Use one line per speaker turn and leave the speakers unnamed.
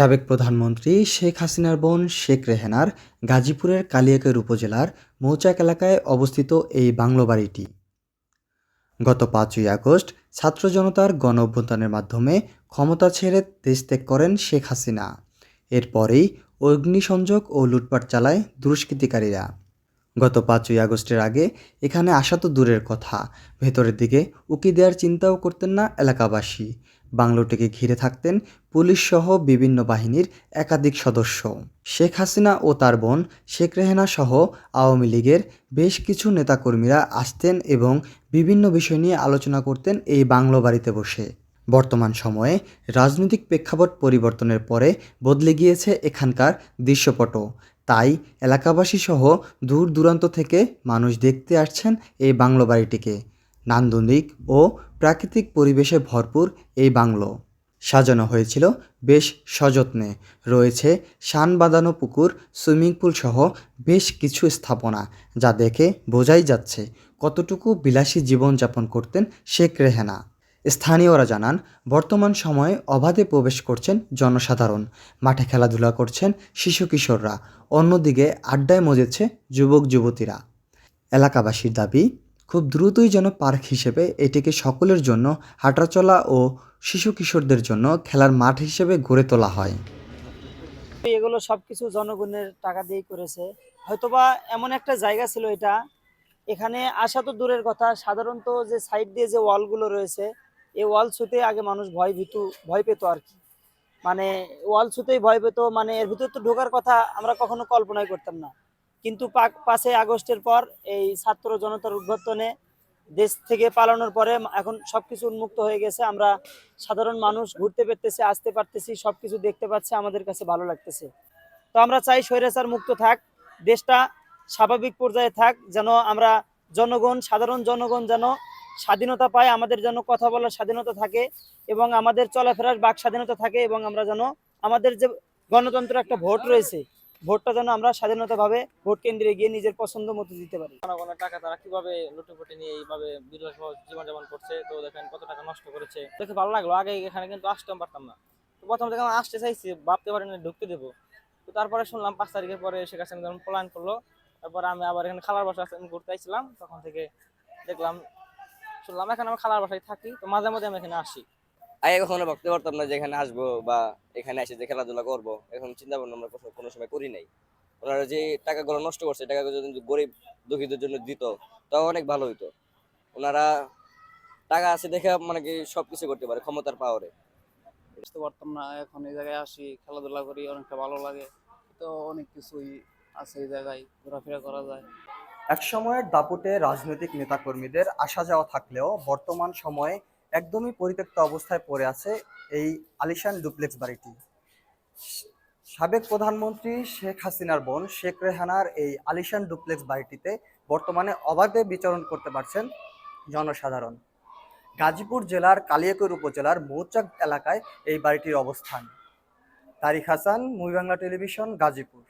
সাবেক প্রধানমন্ত্রী শেখ হাসিনার বোন শেখ রেহেনার গাজীপুরের কালিয়াকের উপজেলার মৌচাক এলাকায় অবস্থিত এই বাংলো বাড়িটি। গত পাঁচই আগস্ট ছাত্র জনতার গণ অভ্যুত্থানের মাধ্যমে ক্ষমতা ছেড়ে দেশ ত্যাগ করেন শেখ হাসিনা। এরপরেই অগ্নিসংযোগ ও লুটপাট চালায় দুষ্কৃতিকারীরা। গত পাঁচই আগস্টের আগে এখানে আসা তো দূরের কথা। ভেতরের দিকে উকি দেওয়ার চিন্তাও করতেন না এলাকাবাসী। বাংলোটিকে ঘিরে থাকতেন পুলিশ সহ বিভিন্ন বাহিনীর একাধিক সদস্য। শেখ হাসিনা ও তার বোন শেখ রেহেনা সহ আওয়ামী লীগের বেশ কিছু নেতাকর্মীরা আসতেন এবং বিভিন্ন বিষয় নিয়ে আলোচনা করতেন এই বাংলো বাড়িতে বসে। বর্তমান সময়ে রাজনৈতিক প্রেক্ষাপট পরিবর্তনের পরে বদলে গিয়েছে এখানকার দৃশ্যপট তাই এলাকাবাসী সহ দূর দূরান্ত থেকে মানুষ দেখতে আসছেন এই বাংলো বাড়িটিকে। নান্দনিক ও প্রাকৃতিক পরিবেশে ভরপুর এই বাংলো। সাজানো হয়েছিল বেশ সযত্নে। রয়েছে শান বাঁধানো পুকুর, সুইমিং পুল সহ বেশ কিছু স্থাপনা, যা দেখে বোঝাই যাচ্ছে কতটুকু বিলাসী জীবনযাপন করতেন শেখ রেহেনা। স্থানীয়রা জানান, বর্তমান সময়ে অবাধে প্রবেশ করছেন জনসাধারণ। মাঠে খেলাধুলা করছেন শিশু কিশোররা। অন্যদিকে আড্ডায় মজেছে যুবক যুবতীরা। এলাকাবাসীর দাবি, খুব দ্রুতই যেন পার্ক হিসেবে এটিকে সকলের জন্য হাঁটাচলা ও শিশু কিশোরদের জন্য খেলার মাঠ হিসেবে গড়ে তোলা হয়।
এগুলো সব কিছু জনগণের টাকা দিয়েই করেছে। হয়তোবা এমন একটা জায়গা ছিল এটা। এখানে আসা তো দূরের কথা। সাধারণত যে সাইড দিয়ে যে ওয়ালগুলো রয়েছে এই ওয়াল ছুতে আগে মানুষ ভয় ভীতু, ভয় পেত আর কি। মানে ওয়াল ছুতেই ভয় পেত মানে এর ভিতরে তো ঢোকার কথা আমরা কখনো কল্পনাই করতাম না। কিন্তু পাক- পাঁচই আগস্টের পর এই ছাত্র জনতার উদ্বোধনে দেশ থেকে পালানোর পরে এখন সব কিছু উন্মুক্ত হয়ে গেছে। আমরা সাধারণ মানুষ, ঘুরতে পেরতেছি আসতে পারতেছি সব কিছু দেখতে পাচ্ছি, আমাদের কাছে ভালো লাগতেছে। তো আমরা চাই স্বৈরাচার মুক্ত থাক, দেশটা স্বাভাবিক পর্যায়ে থাক, যেন আমরা জনগণ, সাধারণ জনগণ যেন স্বাধীনতা পায়, আমাদের যেন কথা বলার স্বাধীনতা থাকে এবং আমাদের চলাফেরার বাক স্বাধীনতা থাকে এবং আমরা যেন আমাদের যে গণতন্ত্র একটা ভোট রয়েছে, ভোটটা যেন আমরা স্বাধীনতাভাবে ভোট কেন্দ্রে গিয়ে নিজের পছন্দ মতো দিতে পারি।
টাকা তারা কীভাবে লুটেপুটে নিয়ে এইভাবে বিলাস জীবনযাপন করছে, তো দেখেন কত টাকা নষ্ট করেছে। দেখে ভালো লাগল, আগে এখানে কিন্তু আসতে পারতাম না। তো প্রথম থেকে আমি আসতে চাইছি, ভাবতে পারিনি ঢুকতে দেবো। তো তারপরে শুনলাম পাঁচ তারিখের পরে শেখ হাসিনা যখন প্ল্যান করল, তারপরে আমি আবার এখানে খালার বাসা ঘুরতে আসছিলাম তখন থেকে দেখলাম শুনলাম এখন আমি খালার বাসায় থাকি তো মাঝে মাঝে আমি এখানে আসি।
আগে কখনো ভাবতে পারতাম না যে এখানে আসব বা এখানে এসে যে খেলাধুলা করব এখন চিন্তা ভাবনা আমরা কোনো সময় করি নাই। ওনারা যে টাকাগুলো নষ্ট করছে টাকাগুলো যদি গরিব দুঃখীদের জন্য দিত তাও অনেক ভালো হইতো। ওনারা টাকা আছে দেখে মানে কি সবকিছু করতে পারে ক্ষমতার পাওয়ারে
বুঝতে পারতাম না এখন এই জায়গায় আসি খেলাধুলা করি অনেকটা ভালো লাগে। তো অনেক কিছুই আছে এই জায়গায় ঘোরাফেরা করা যায়।
এক সময়ের দাপুটে রাজনৈতিক নেতাকর্মীদের আসা যাওয়া থাকলেও বর্তমান সময়ে একদমই পরিত্যক্ত অবস্থায় পড়ে আছে এই আলিশান ডুপ্লেক্স বাড়িটি। সাবেক প্রধানমন্ত্রী শেখ হাসিনার বোন শেখ রেহানার এই আলিশান ডুপ্লেক্স বাড়িটিতে বর্তমানে অবাধে বিচরণ করতে পারছেন জনসাধারণ। গাজীপুর জেলার কালিয়াকৈর উপজেলার মৌচাক এলাকায় এই বাড়িটির অবস্থান। তারিক হাসান মুই বাংলা টেলিভিশন, গাজীপুর।